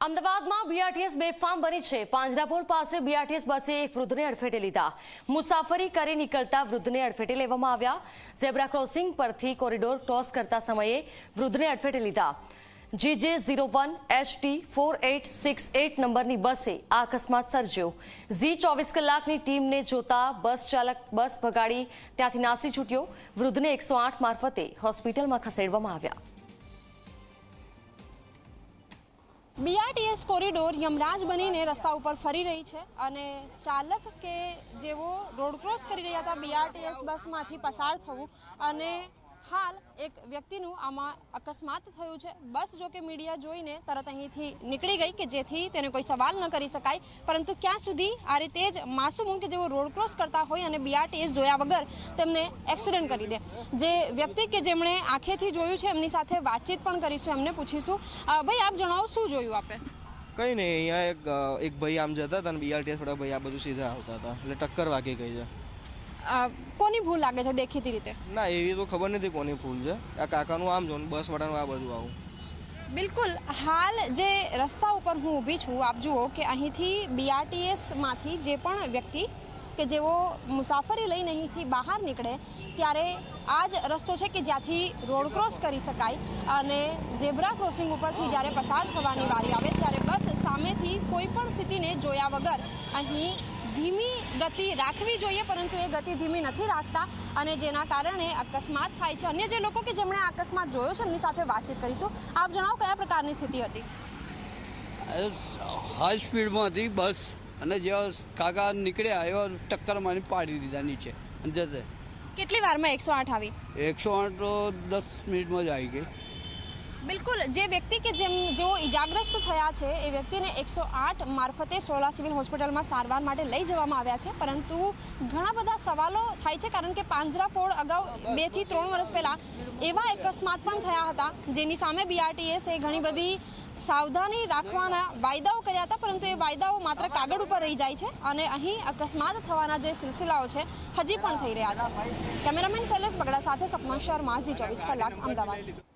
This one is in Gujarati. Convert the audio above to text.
અમદાવાદમાં બીઆરટીએસ બેફામ બની છે. પાંજરાપોળ પાસે બીઆરટીએસ બસે એક વૃદ્ધને અડફેટે લીધા. મુસાફરી કરી નીકળતા વૃદ્ધને અડફેટે લેવામાં આવ્યા. ઝેબ્રા ક્રોસિંગ પરથી કોરિડોર ક્રોસ કરતા સમયે વૃદ્ધને અડફેટે લીધા. GJ zero one HT four eight six eight નંબરની બસે આ અકસ્માત સર્જ્યો. ઝી ચોવીસ કલાકની ટીમને જોતા બસ ચાલક બસ ભગાડી ત્યાંથી નાસી છૂટ્યો. વૃદ્ધને એકસો આઠ મારફતે હોસ્પિટલમાં ખસેડવામાં આવ્યા. બીઆરટીએસ કોરિડોર યમરાજ બનીને રસ્તા ઉપર ફરી રહી છે અને ચાલક કે જેઓ રોડ ક્રોસ કરી રહ્યા હતા, બીઆરટીએસ બસમાંથી પસાર થવું અને હાલ એક વ્યક્તિનું આમાં અકસ્માત થયું છે. બસ જો કે મીડિયા જોઈને તરત અહીંથી નીકળી ગઈ કે જેથી તેને કોઈ સવાલ ન કરી શકાય. પરંતુ ક્યાં સુધી આ રીતે જ માસુમ કે જેઓ રોડ ક્રોસ કરતા હોય અને બીઆરટીએસ જોયા વગર તેમને એક્સિડન્ટ કરી દે. જે વ્યક્તિ કે જેમણે આંખેથી જોયું છે એમની સાથે વાતચીત પણ કરીશું, એમને પૂછીશું. ભાઈ, આપ જણાવો, શું જોયું આપે? કંઈ નહીં, અહીંયા એક એક ભાઈ આમ જતા હતા અને બીઆરટીએસ વાળા ભાઈ આ બધું સીધા આવતા હતા. એટલે ટક્કર વાગી ગઈ છે. કોની ભૂલ લાગે છે દેખીતી રીતે? ના એવી તો ખબર નથી કોની ભૂલ છે. આ કાકાનું આમ જો બસ વડાનું આ બધું આવું. બિલકુલ. હાલ જે રસ્તા ઉપર હું ઊભી છું આપ જુઓ કે અહીંથી બીઆરટીએસમાંથી જે પણ વ્યક્તિ કે જેઓ મુસાફરી લઈને અહીંથી બહાર નીકળે ત્યારે આ જ રસ્તો છે કે જ્યાંથી રોડ ક્રોસ કરી શકાય અને ઝેબ્રા ક્રોસિંગ ઉપરથી જ્યારે પસાર થવાની વારી આવે ત્યારે બસ સામેથી કોઈ પણ સ્થિતિને જોયા વગર અહીં ધીમી ગતિ રાખવી જોઈએ પરંતુ એ ગતિ ધીમી નથી રાખતા અને જેના કારણે અકસ્માત થાય છે. અન્ય જે લોકો કે જેમણે આ અકસ્માત જોયો છે એમની સાથે વાતચીત કરીશું. આપ જણાવો કયા પ્રકારની સ્થિતિ હતી? હાઈ સ્પીડમાં હતી બસ. અને જેવા કાકા નીકળ્યા એવા ટક્કર મારી પાડી દીધા નીચે. અને કેટલી વારમાં એકસો આઠ આવી? એકસો આઠ તો દસ મિનિટમાં જ આવી ગઈ. બિલકુલ. જે વ્યક્તિ કે જેમ જેઓ ઇજાગ્રસ્ત થયા છે, એ વ્યક્તિને એકસો આઠ મારફતે સોલા સિવિલ હોસ્પિટલમાં સારવાર માટે લઈ જવામાં આવ્યા છે. પરંતુ ઘણા બધા સવાલો થાય છે, કારણ કે પાંજરાપોળ અગાઉ બેથી ત્રણ વર્ષ પહેલાં એવા અકસ્માત પણ થયા હતા, જેની સામે બીઆરટીએસ ઘણી બધી સાવધાની રાખવાના વાયદાઓ કર્યા હતા, પરંતુ એ વાયદાઓ માત્ર કાગળ ઉપર રહી જાય છે અને અહીં અકસ્માત થવાના જે સિલસિલાઓ છે, હજી પણ થઈ રહ્યા છે. કેમેરામેન શૈલેષ બગડા સાથે સપના શર્મા, ઝી ચોવીસ કલાક, અમદાવાદ.